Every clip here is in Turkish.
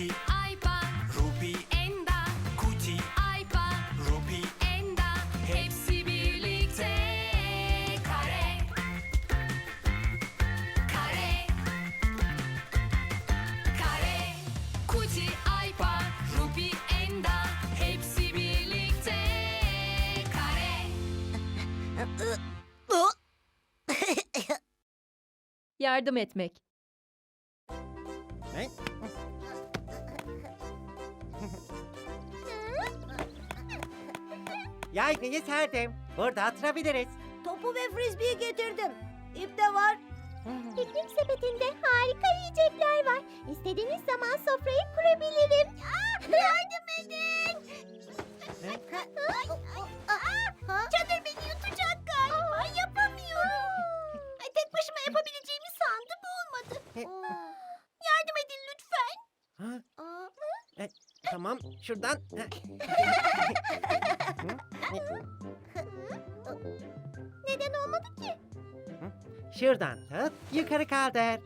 Kuti, Aypa, Ruby, Enda, Kuti, Aypa, Ruby, Enda. Hepsi birlikte. Kare. Kare. Kare. Kuti, Aypa, Ruby, Enda. Hepsi birlikte. Kare. Yardım etmek. Yaygıyı serdim. Burada oturabiliriz. Topu ve frisbee'yi getirdim. İp de var. Piknik sepetinde harika yiyecekler var. İstediğiniz zaman sofrayı kurabilirim. Aa, yardım edin. Çadır beni yutacak galiba. Yapamıyorum. Ay, Tek başıma yapabileceğimi sandım olmadı. Yardım edin lütfen. Ha? E, tamam, şuradan. Neden olmadı ki? Şuradan tut, yukarı kaldır.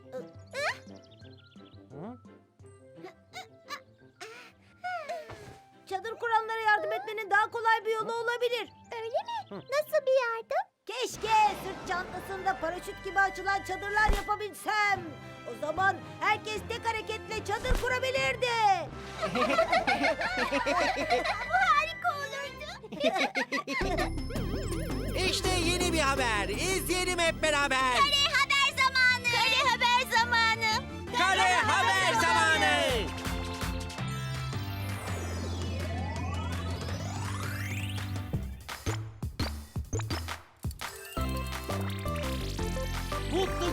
Çadır kuranlara yardım etmenin daha kolay bir yolu olabilir. Öyle mi? Nasıl bir yardım? Keşke sırt çantasında paraşüt gibi açılan çadırlar yapabilsem. O zaman herkes tek hareketle çadır kurabilirdi. Bu harika olurdu. İşte yeni bir haber. İzleyelim hep beraber. Kare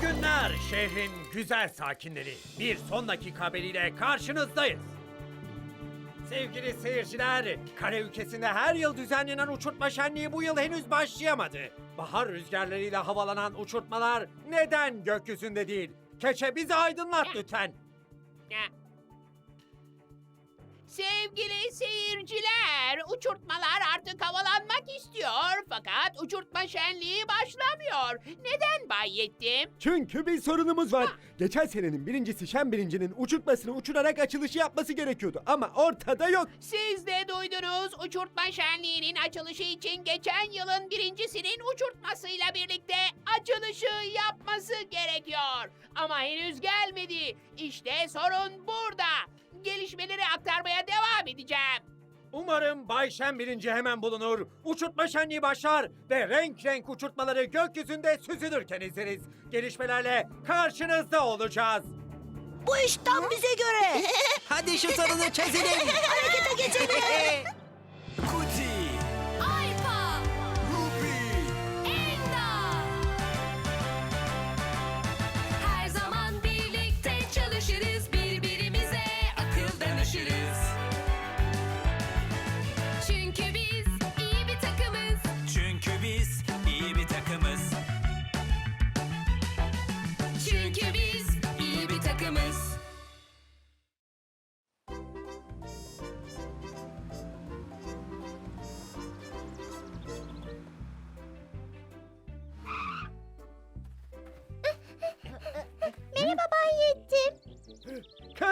Günler şehrin güzel sakinleri. Bir son dakika haberiyle karşınızdayız. Sevgili seyirciler, kare ülkesinde her yıl düzenlenen uçurtma şenliği bu yıl henüz başlayamadı. Bahar rüzgarlarıyla havalanan uçurtmalar neden gökyüzünde değil? Keçe bizi aydınlat lütfen. Sevgili seyirciler, uçurtmalar artık havalanmak istiyor fakat uçurtma şenliği başlamıyor. Neden Bay Yettim? Çünkü bir sorunumuz var. Geçen senenin birincisi Şen birincinin uçurtmasını uçurarak açılışı yapması gerekiyordu ama ortada yok. Siz de duydunuz uçurtma şenliğinin açılışı için geçen yılın birincisinin uçurtmasıyla birlikte açılışı yapması gerekiyor. Ama henüz gelmedi. İşte sorun burada. Gelişmeleri aktarmaya devam edeceğim. Umarım Bay Şen birinci hemen bulunur. Uçurtma şenliği başlar ve renk renk uçurtmaları gökyüzünde süzülürken izleriz. Gelişmelerle karşınızda olacağız. Bu iş tam bize göre. Hadi şu sorunu çözelim. Harekete geçelim.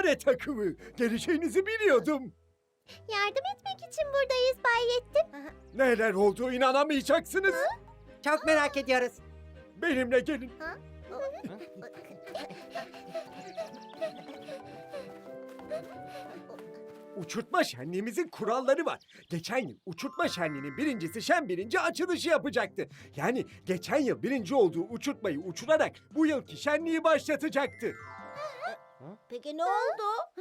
Kare takımı. Geleceğinizi biliyordum. Yardım etmek için buradayız Bay Yettim. Neler oldu inanamayacaksınız. Çok merak ediyoruz. Benimle gelin. Uçurtma şenliğimizin kuralları var. Geçen yıl uçurtma şenliğinin birincisi Şen birinci açılışı yapacaktı. Yani geçen yıl birinci olduğu uçurtmayı uçurarak bu yılki şenliği başlatacaktı. Peki ne oldu?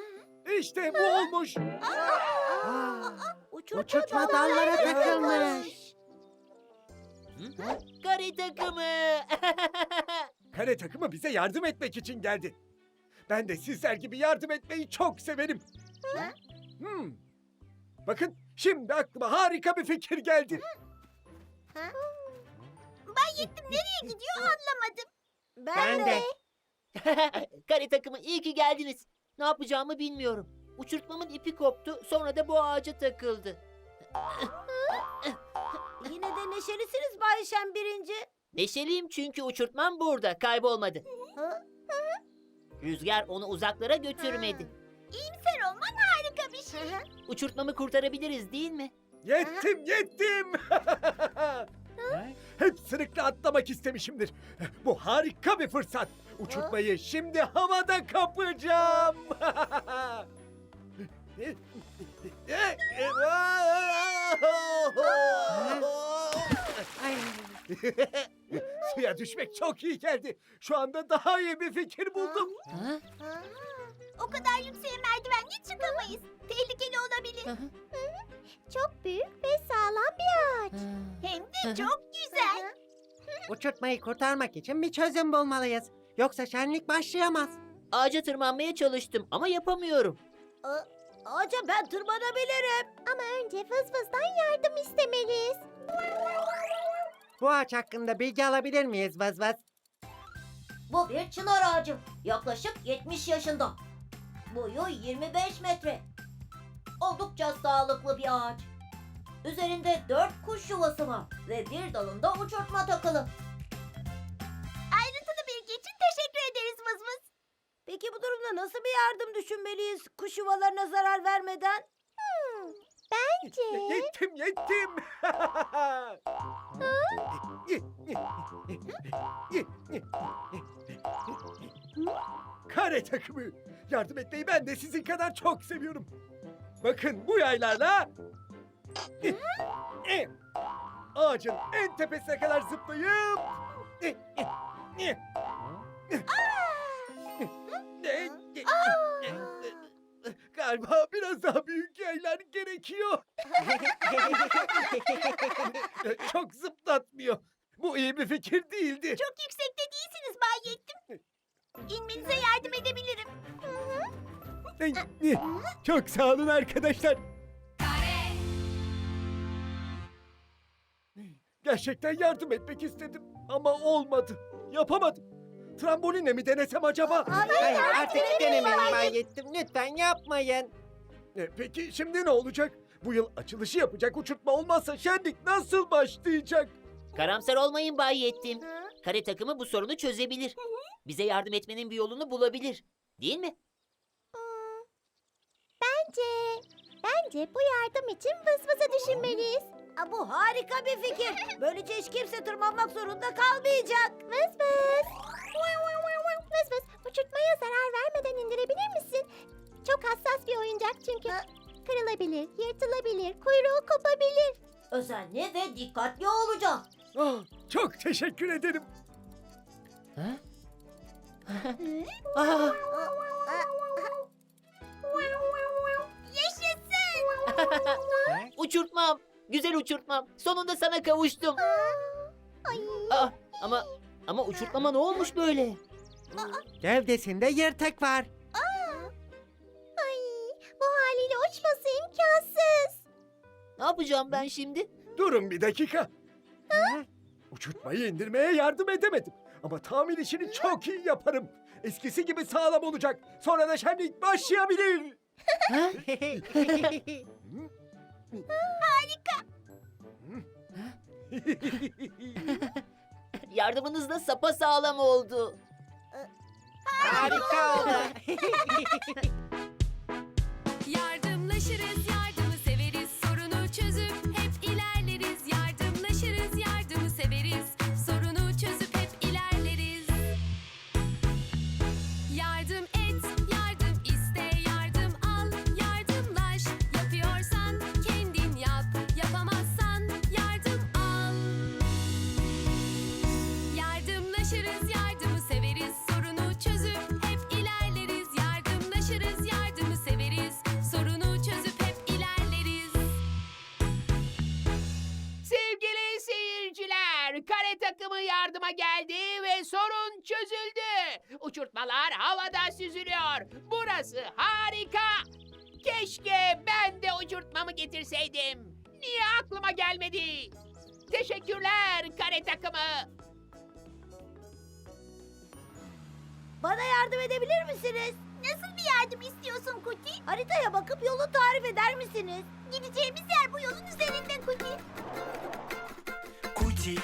İşte bu olmuş. Uçurtma, Uçurtma dallara takılmış. Kare takımı. Kare takımı bize yardım etmek için geldi. Ben de sizler gibi yardım etmeyi çok severim. Hmm. Bakın şimdi aklıma harika bir fikir geldi. Bay Yettim nereye gidiyor anlamadım. Ben, Ben de. Kare takımı iyi ki geldiniz. Ne yapacağımı bilmiyorum. Uçurtmamın ipi koptu, sonra da bu ağaca takıldı. Yine de neşelisiniz Bay Şen birinci. Neşeliyim çünkü uçurtmam burada, kaybolmadı. Hı? Rüzgar onu uzaklara götürmedi. İyimser olmak Uçurtmamı kurtarabiliriz değil mi? Yettim, yettim. Hep sırıkla atlamak istemişimdir. Bu harika bir fırsat. Uçurtmayı şimdi havada kapacağım. Ay, Suya düşmek çok iyi geldi. Şu anda daha iyi bir fikir buldum. Ha? O kadar yükseğe merdivenle çıkamayız. Tehlikeli olabilir. Çok büyük ve sağlam bir ağaç. Hem de çok güzel. Uçurtmayı kurtarmak için bir çözüm bulmalıyız. Yoksa şenlik başlayamaz. Ağaca tırmanmaya çalıştım ama yapamıyorum. Ağaca ben tırmanabilirim. Ama önce Vız Vız'dan yardım istemeliyiz. Bu ağaç hakkında bilgi alabilir miyiz Vaz Vaz? Bu bir çınar ağacı. Yaklaşık 70 yaşında. Boyu 25 metre. Oldukça sağlıklı bir ağaç. Üzerinde 4 kuş yuvası var ve bir dalında uçurtma takılı. Ayrıntılı bilgi için teşekkür ederiz Vız. Peki bu durumda nasıl bir yardım düşünmeliyiz kuş yuvalarına zarar vermeden? Hmm, bence... Yettim, yettim. Kare takımı. Yardım etmeyi ben de sizin kadar çok seviyorum. Bakın bu yaylarla ağacın en tepesine kadar zıplayıp Galiba biraz daha büyük yaylar gerekiyor. Çok zıplatmıyor. Bu iyi bir fikir değildi. Çok yüksekte değilsiniz Bay Yettim. İnmenize yardım edebilirim. Çok sağ olun arkadaşlar. Gerçekten yardım etmek istedim ama olmadı. Yapamadım. Trambolinle mi denesem acaba? Hayır artık denemeyin Bay Yettim. Lütfen yapmayın. E, peki şimdi ne olacak? Bu yıl açılışı yapacak uçurtma olmazsa şenlik nasıl başlayacak? Karamsar olmayın Bay Yettim. Kare takımı bu sorunu çözebilir. Bize yardım etmenin bir yolunu bulabilir. Değil mi? Bence... Bence bu yardım için Vız Vız'ı düşünmeliyiz. Aa, bu harika bir fikir. Böylece hiç kimse tırmanmak zorunda kalmayacak. Vız Vız. Vız Vız uçurtmaya zarar vermeden indirebilir misin? Çok hassas bir oyuncak çünkü. Kırılabilir, yırtılabilir, kuyruğu kopabilir. Özenli ve dikkatli olacağım. Ah, çok teşekkür ederim. Ha? Aa, Yaşasın. uçurtmam. Güzel uçurtmam. Sonunda sana kavuştum. Ay. Aa, ama ama uçurtmama ne olmuş böyle? Gövdesinde yırtık var. Ay, bu haliyle uçması imkansız. Ne yapacağım ben şimdi? Durun bir dakika. Uçurtmayı indirmeye yardım edemedim. Ama tamir işini çok iyi yaparım. Eskisi gibi sağlam olacak. Sonra da şenlik başlayabilir. Ha? Yardımınızla sapa sağlam oldu. Harika oldu. yardıma geldi ve sorun çözüldü. Uçurtmalar havada süzülüyor. Burası harika. Keşke ben de uçurtmamı getirseydim. Niye aklıma gelmedi? Teşekkürler kare takımı. Bana yardım edebilir misiniz? Nasıl bir yardım istiyorsun Kuti? Haritaya bakıp yolu tarif eder misiniz? Gideceğimiz yer bu yolun üzerinde Kuti. Kuti,